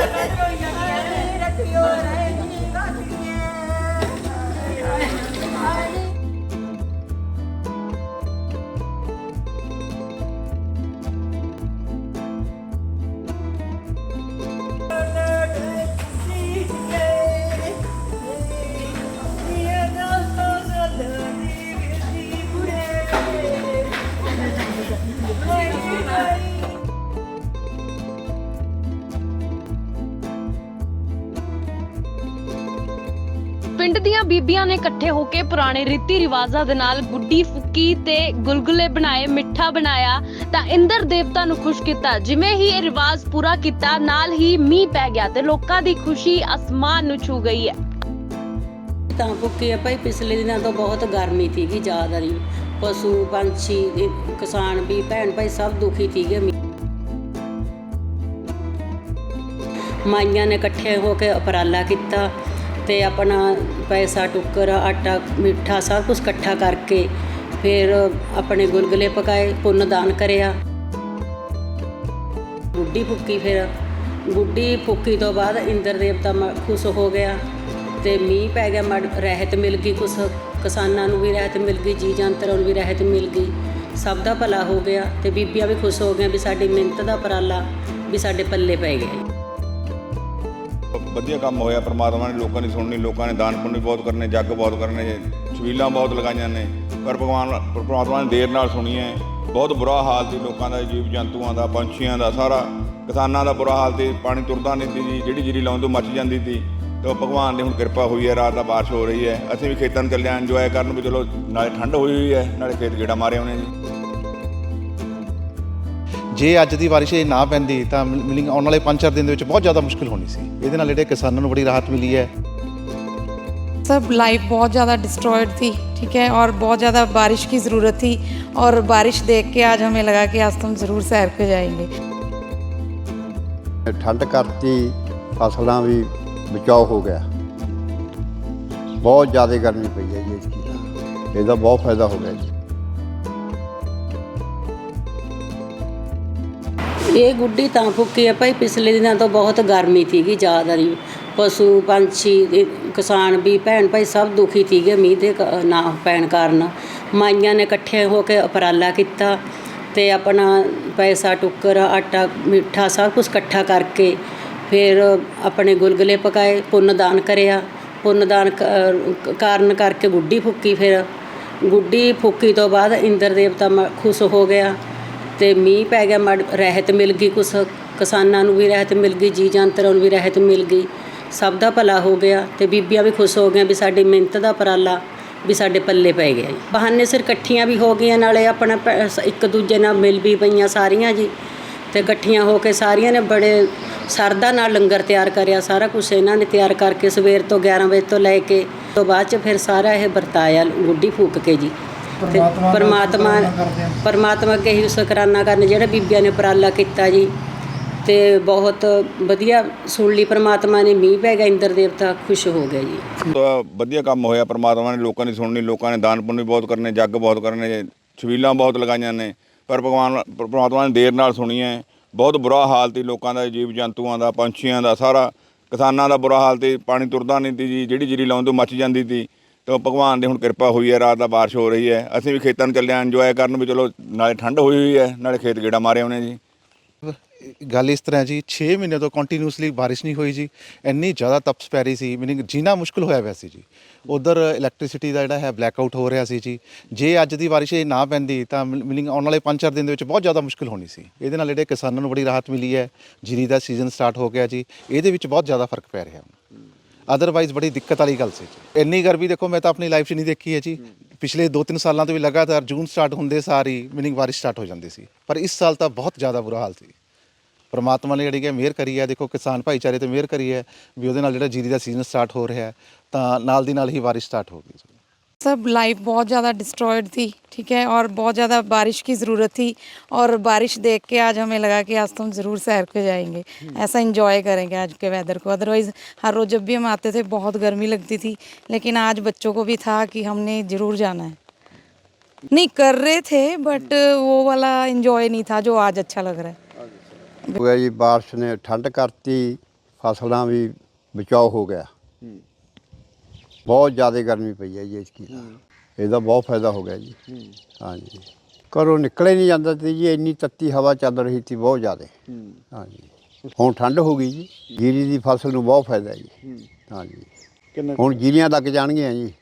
ਰੱਖਿਓ ਰੱਖਿਓ ਪਿੰਡ ਦੀਆਂ ਬੀਬੀਆਂ ਨੇ ਇਕੱਠੇ ਹੋ ਕੇ ਪੁਰਾਣੇ ਰੀਤੀ ਰਿਵਾਜ਼ਾਂ ਦੇ ਨਾਲ ਗੁੱਡੀ ਫੁੱਕੀ ਤੇ ਗੁਲਗੁਲੇ ਬਣਾਏ, ਮਿੱਠਾ ਬਣਾਇਆ ਤਾਂ ਇੰਦਰ ਦੇਵਤਾ ਨੂੰ ਖੁਸ਼ ਕੀਤਾ। ਜਿਵੇਂ ਹੀ ਇਹ ਰਿਵਾਜ ਪੂਰਾ ਕੀਤਾ, ਨਾਲ ਹੀ ਮੀਂਹ ਪੈ ਗਿਆ ਤੇ ਲੋਕਾਂ ਦੀ ਖੁਸ਼ੀ ਅਸਮਾਨ ਨੂੰ ਛੂ ਗਈ ਹੈ। ਤਾਂ ਭੁੱਕੀ ਆ ਭਾਈ, ਪਿਛਲੇ ਦਿਨਾਂ ਤੋਂ ਬਹੁਤ ਗਰਮੀ ਸੀਗੀ ਜ਼ਿਆਦਾ ਦੀ ਪਸ਼ੂ, ਪੰਛੀ, ਇਹ ਕਿਸਾਨ, ਵੀ ਭੈਣ ਭਾਈ ਸਭ ਦੁਖੀ ਸੀਗੇ। ਮਾਈਆਂ ਨੇ ਇਕੱਠੇ ਹੋ ਕੇ ਉਪਰਾਲਾ ਕੀਤਾ ਤੇ ਆਪਣਾ ਪੈਸਾ, ਟੁੱਕਰ, ਆਟਾ, ਮਿੱਠਾ ਸਭ ਕੁਝ ਇਕੱਠਾ ਕਰਕੇ ਫਿਰ ਆਪਣੇ ਗੁਲਗੁਲੇ ਪਕਾਏ, ਪੁੰਨ ਦਾਨ ਕਰਿਆ। ਗੁੱਡੀ ਫੁੱਕੀ ਫਿਰ ਗੁੱਡੀ ਫੁੱਕੀ ਤੋਂ ਬਾਅਦ ਇੰਦਰ ਦੇਵਤਾ ਮ- ਖੁਸ਼ ਹੋ ਗਿਆ ਤੇ ਮੀਂਹ ਪੈ ਗਿਆ ਮੜ, ਰਹਿਤ ਮਿਲ ਗਈ ਕੁਛ, ਕਿਸਾਨਾਂ ਨੂੰ ਵੀ ਰਹਿਤ ਮਿਲ ਗਈ ਜੀ ਜੰਤਰਾਂ ਨੂੰ ਵੀ ਰਹਿਤ ਮਿਲ ਗਈ। ਸਭ ਦਾ ਭਲਾ ਹੋ ਗਿਆ ਤੇ ਬੀਬੀਆਂ ਵੀ ਖੁਸ਼ ਹੋ ਗਈਆਂ ਵੀ ਸਾਡੀ ਮਿਹਨਤ ਦਾ ਉਪਰਾਲਾ ਵੀ ਸਾਡੇ ਪੱਲੇ ਪੈ ਗਿਆ। ਵਧੀਆ ਕੰਮ ਹੋਇਆ, ਪਰਮਾਤਮਾ ਨੇ ਲੋਕਾਂ ਦੀ ਸੁਣਨੀ, ਲੋਕਾਂ ਨੇ ਦਾਨ ਪੁੰਨ ਵੀ ਬਹੁਤ ਕਰਨੇ, ਜੱਗ ਬਹੁਤ ਕਰਨੇ, ਛਬੀਲਾਂ ਬਹੁਤ ਲਗਾਈਆਂ ਨੇ। ਪਰ ਭਗਵਾਨ, ਪਰਮਾਤਮਾ ਨੇ ਦੇਰ ਨਾਲ ਸੁਣੀ ਹੈ। ਬਹੁਤ ਬੁਰਾ ਹਾਲ ਸੀ ਲੋਕਾਂ ਦਾ, ਜੀਵ ਜੰਤੂਆਂ ਦਾ, ਪੰਛੀਆਂ ਦਾ, ਸਾਰਾ ਕਿਸਾਨਾਂ ਦਾ ਬੁਰਾ ਹਾਲ ਸੀ। ਪਾਣੀ ਤੁਰਦਾ ਨਹੀਂ ਸੀ ਜੀ, ਜਿਹੜੀ ਜੀਰੀ ਲਾਉਣ ਤੋਂ ਮੱਚ ਜਾਂਦੀ ਸੀ, ਤੇ ਉਹ ਭਗਵਾਨ ਦੀ ਹੁਣ ਕਿਰਪਾ ਹੋਈ ਹੈ, ਰਾਤ ਦਾ ਬਾਰਿਸ਼ ਹੋ ਰਹੀ ਹੈ। ਅਸੀਂ ਵੀ ਖੇਤਾਂ ਨੂੰ ਚੱਲੇ ਆਂ ਇੰਜੋਏ ਕਰਨ ਵੀ ਚਲੋ, ਨਾਲੇ ਠੰਡ ਹੋਈ ਹੋਈ ਹੈ, ਨਾਲੇ ਖੇਤ ਗੇੜਾ ਮਾਰੇ ਆਉਣੇ ਜੀ ਜੇ ਅੱਜ ਦੀ ਬਾਰਿਸ਼ ਇਹ ਨਾ ਪੈਂਦੀ ਤਾਂ ਮੀਨਿੰਗ ਆਉਣ ਵਾਲੇ 5-4 ਦਿਨ ਦੇ ਵਿੱਚ ਬਹੁਤ ਜ਼ਿਆਦਾ ਮੁਸ਼ਕਲ ਹੋਣੀ ਸੀ ਇਹਦੇ ਨਾਲ ਜਿਹੜੇ ਕਿਸਾਨਾਂ ਨੂੰ ਬੜੀ ਰਾਹਤ ਮਿਲੀ ਹੈ सब लाइफ बहुत ज़्यादा डिस्ट्रॉयड थी ठीक है और बहुत ज़्यादा बारिश की ज़रूरत थी और बारिश देख के आज हमें लगा कि आज तो हम ज़रूर सैर पे जाएंगे ਠੰਡ ਕਰਤੀ ਫਸਲਾਂ ਵੀ ਬਚਾਓ ਹੋ ਗਿਆ ਬਹੁਤ ਜ਼ਿਆਦਾ ਗਰਮੀ ਪਈ ਹੈ ਜੀ ਇਸਕੀ ਇਹਦਾ ਬਹੁਤ ਫਾਇਦਾ ਹੋ ਗਿਆ ਜੀ ਇਹ ਗੁੱਡੀ ਤਾਂ ਫੁੱਕੀ ਆ ਭਾਈ, ਪਿਛਲੇ ਦਿਨਾਂ ਤੋਂ ਬਹੁਤ ਗਰਮੀ ਸੀਗੀ ਜ਼ਿਆਦਾ ਦੀ ਪਸ਼ੂ, ਪੰਛੀ ਕਿਸਾਨ ਵੀ, ਭੈਣ ਭਾਈ ਸਭ ਦੁਖੀ ਸੀਗੇ ਮੀਂਹ ਦੇ ਕ- ਨਾ ਪੈਣ ਕਾਰਨ। ਮਾਈਆਂ ਨੇ ਇਕੱਠੇ ਹੋ ਕੇ ਉਪਰਾਲਾ ਕੀਤਾ ਤੇ ਆਪਣਾ ਪੈਸਾ, ਟੁੱਕਰ, ਆਟਾ, ਮਿੱਠਾ ਸਭ ਕੁਝ ਇਕੱਠਾ ਕਰਕੇ ਫਿਰ ਆਪਣੇ ਗੁਲਗੁਲੇ ਪਕਾਏ, ਪੁੰਨ ਦਾਨ ਕਰਿਆ। ਪੁੰਨ ਦਾਨ ਕ- ਕਾਰਨ ਕਰਕੇ ਗੁੱਡੀ ਫੁੱਕੀ ਫਿਰ। ਗੁੱਡੀ ਫੁੱਕੀ ਤੋਂ ਬਾਅਦ ਇੰਦਰ ਦੇਵਤਾ ਮ- ਖੁਸ਼ ਹੋ ਗਿਆ। ਤੇ ਮੀਂਹ ਪੈ ਗਿਆ, ਮੜ ਰਹਿਤ ਮਿਲ ਗਈ, ਕੁਛ ਕਿਸਾਨਾਂ ਨੂੰ ਵੀ ਰਹਿਤ ਮਿਲ ਗਈ ਜੀ ਜੰਤਰਾਂ ਨੂੰ ਵੀ ਰਹਿਤ ਮਿਲ ਗਈ। ਸਭ ਦਾ ਭਲਾ ਹੋ ਗਿਆ ਤੇ ਬੀਬੀਆਂ ਵੀ ਖੁਸ਼ ਹੋ ਗਈਆਂ ਵੀ ਸਾਡੀ ਮਿਹਨਤ ਦਾ ਪਰਾਲਾ ਵੀ ਸਾਡੇ ਪੱਲੇ ਪੈ ਗਿਆ ਜੀ। ਬਹਾਨੇ ਸਿਰ ਇਕੱਠੀਆਂ ਵੀ ਹੋ ਗਈਆਂ, ਨਾਲੇ ਆਪਣਾ ਪੈ- ਇੱਕ ਦੂਜੇ ਨਾਲ ਮਿਲ ਵੀ ਪਈਆਂ ਸਾਰੀਆਂ ਜੀ। ਤੇ ਇਕੱਠੀਆਂ ਹੋ ਕੇ ਸਾਰੀਆਂ ਨੇ ਬੜੇ ਸਰਦਾ ਨਾਲ ਲੰਗਰ ਤਿਆਰ ਕਰਿਆ, ਸਾਰਾ ਕੁਝ ਇਹਨਾਂ ਨੇ ਤਿਆਰ ਕਰਕੇ ਸਵੇਰ ਤੋਂ 11 ਵਜੇ ਤੋਂ ਲੈ ਕੇ ਤੋਂ ਬਾਅਦ ਚ ਫਿਰ ਸਾਰਾ ਇਹ ਵਰਤਾਇਆ, ਗੁੱਡੀ ਫੂਕ ਕੇ ਜੀ। ਤੇ ਪਰਮਾਤਮਾ ਪਰਮਾਤਮਾ ਅੱਗੇ ਹੀ। ਸ਼ੁਕਰਾਨਾ ਕਰਨ ਜਿਹੜੇ ਬੀਬੀਆਂ ਨੇ ਉਪਰਾਲਾ ਕੀਤਾ ਜੀ। ਤੇ ਬਹੁਤ ਵਧੀਆ ਸੁਣ ਲਈ ਪਰਮਾਤਮਾ ਨੇ ਮੀਂਹ ਪੈ ਗਿਆ ਇੰਦਰ ਦੇਵਤਾ ਖੁਸ਼ ਹੋ ਗਿਆ ਜੀ। ਤਾਂ ਵਧੀਆ ਕੰਮ ਹੋਇਆ ਪ੍ਰਮਾਤਮਾ ਨੇ ਲੋਕਾਂ ਦੀ ਸੁਣਨੀ ਲੋਕਾਂ ਨੇ ਦਾਨ ਪੁੰਨ ਵੀ ਬਹੁਤ ਕਰਨੇ ਜੱਗ ਬਹੁਤ ਕਰਨੇ ਛਬੀਲਾਂ ਬਹੁਤ ਲਗਾਈਆਂ ਨੇ। ਪਰ ਭਗਵਾਨ ਪ੍ਰਮਾਤਮਾ ਨੇ ਦੇਰ ਨਾਲ ਸੁਣੀ ਹੈ ਬਹੁਤ ਬੁਰਾ ਹਾਲ ਸੀ ਲੋਕਾਂ ਦਾ ਜੀਵ ਜੰਤੂਆਂ ਦਾ ਪੰਛੀਆਂ ਦਾ ਸਾਰਾ ਕਿਸਾਨਾਂ ਦਾ ਬੁਰਾ ਹਾਲ ਸੀ ਪਾਣੀ ਤੁਰਦਾ ਨਹੀਂ ਸੀ ਜੀ ਜਿਹੜੀ ਜੀਰੀ ਲਾਉਣ ਤੋਂ ਮੱਚ ਜਾਂਦੀ ਸੀ। ਤੇ ਭਗਵਾਨ ਦੀ ਹੁਣ ਕਿਰਪਾ ਹੋਈ ਹੈ, ਰਾਤ ਦਾ ਬਾਰਿਸ਼ ਹੋ ਰਹੀ ਹੈ। ਅਸੀਂ ਵੀ ਖੇਤਾਂ ਨੂੰ ਚੱਲੇ ਆਂ ਇੰਜੋਏ ਕਰਨ ਵੀ ਚਲੋ, ਨਾਲੇ ਠੰਡ ਹੋਈ ਹੋਈ ਹੈ, ਨਾਲੇ ਖੇਤ ਗੇੜਾ ਮਾਰੇ ਉਹਨੇ ਜੀ। ਗੱਲ ਇਸ ਤਰ੍ਹਾਂ ਜੀ 6 ਮਹੀਨੇ ਤੋਂ ਕੰਟੀਨਿਊਸਲੀ ਬਾਰਿਸ਼ ਨਹੀਂ ਹੋਈ ਜੀ, ਇੰਨੀ ਜ਼ਿਆਦਾ ਤਪਸ਼ ਪੈ ਰਹੀ ਸੀ ਮੀਨਿੰਗ ਜੀਣਾ ਮੁਸ਼ਕਲ ਹੋਇਆ ਪਿਆ ਸੀ ਜੀ। ਉਧਰ ਇਲੈਕਟ੍ਰਿਸਿਟੀ ਦਾ ਜਿਹੜਾ ਹੈ ਬਲੈਕ ਆਊਟ ਹੋ ਰਿਹਾ ਸੀ ਜੀ। ਜੇ ਅੱਜ ਦੀ ਬਾਰਿਸ਼ ਇਹ ਨਾ ਪੈਂਦੀ, ਤਾਂ ਮੀਨਿੰਗ ਆਉਣ ਵਾਲੇ 5-4 ਦਿਨ ਦੇ ਵਿੱਚ ਬਹੁਤ ਜ਼ਿਆਦਾ ਮੁਸ਼ਕਲ ਹੋਣੀ ਸੀ। ਇਹਦੇ ਨਾਲ ਜਿਹੜੇ ਕਿਸਾਨਾਂ ਨੂੰ ਬੜੀ ਰਾਹਤ ਮਿਲੀ ਹੈ, ਜੀਰੀ ਦਾ ਸੀਜ਼ਨ ਸਟਾਰਟ ਹੋ ਗਿਆ ਜੀ, ਇਹਦੇ ਵਿੱਚ ਬਹੁਤ ਜ਼ਿਆਦਾ ਫ਼ਰਕ ਪੈ ਰਿਹਾ ਅਦਰਵਾਈਜ਼ ਬੜੀ ਦਿੱਕਤ ਵਾਲੀ ਗੱਲ ਸੀ ਇੰਨੀ ਗਰਮੀ ਦੇਖੋ, ਮੈਂ ਤਾਂ ਆਪਣੀ ਲਾਈਫ 'ਚ ਨਹੀਂ ਦੇਖੀ ਹੈ ਜੀ। ਪਿਛਲੇ 2-3 ਸਾਲਾਂ ਤੋਂ ਵੀ ਲਗਾਤਾਰ ਜੂਨ ਸਟਾਰਟ ਹੁੰਦੇ ਸਾਰੀ ਮੀਨਿੰਗ ਬਾਰਿਸ਼ ਸਟਾਰਟ ਹੋ ਜਾਂਦੀ ਸੀ। ਪਰ ਇਸ ਸਾਲ ਤਾਂ ਬਹੁਤ ਜ਼ਿਆਦਾ ਬੁਰਾ ਹਾਲ ਸੀ। ਪਰਮਾਤਮਾ ਨੇ ਜਿਹੜੀ ਕਿ ਮਿਹਰ ਕਰੀ ਹੈ, ਦੇਖੋ ਕਿਸਾਨ ਭਾਈਚਾਰੇ ਤੇ ਮਿਹਰ ਕਰੀ ਹੈ ਵੀ ਉਹਦੇ ਨਾਲ ਜਿਹੜਾ ਜੀਰੀ ਦਾ ਸੀਜ਼ਨ ਸਟਾਰਟ ਹੋ ਰਿਹਾ ਤਾਂ ਨਾਲ ਦੀ ਨਾਲ ਹੀ ਬਾਰਿਸ਼ ਸਟਾਰਟ ਹੋ ਗਈ सब लाइफ बहुत ज़्यादा डिस्ट्रॉयड थी ठीक है? और बहुत ज़्यादा बारिश की ज़रूरत थी और बारिश देख के आज हमें लगा कि आज तो हम ज़रूर सैर पे जाएँगे। हम्म। ऐसा इन्जॉय करेंगे आज के वेदर को। अदरवाइज़ हर रोज़ जब भी हम आते थे बहुत गर्मी लगती थी लेकिन आज बच्चों को भी था कि हमने ज़रूर जाना है। नहीं कर रहे थे बट हम्म। वो वाला इन्जॉय नहीं था जो आज अच्छा लग रहा है। बारिश ने ठंड करती फ़सलों भी बचाव हो गया। हम्म। ਬਹੁਤ ਜ਼ਿਆਦਾ ਗਰਮੀ ਪਈ ਹੈ ਜੀ ਇਸਕੀ ਇਹਦਾ ਬਹੁਤ ਫਾਇਦਾ ਹੋ ਗਿਆ ਜੀ। ਹਾਂਜੀ। ਘਰੋਂ ਨਿਕਲੇ ਨਹੀਂ ਜਾਂਦਾ ਤੇ ਜੀ ਇੰਨੀ ਤੱਤੀ ਹਵਾ ਚੱਲ ਰਹੀ ਸੀ ਬਹੁਤ ਜ਼ਿਆਦਾ। ਹਾਂਜੀ। ਹੁਣ ਠੰਡ ਹੋ ਗਈ ਜੀ। ਜੀਰੀ ਦੀ ਫਸਲ ਨੂੰ ਬਹੁਤ ਫਾਇਦਾ ਹੈ। ਜੀ ਹਾਂਜੀ ਹੁਣ ਜੀਰੀਆਂ ਲੱਗ ਜਾਣਗੀਆਂ ਜੀ।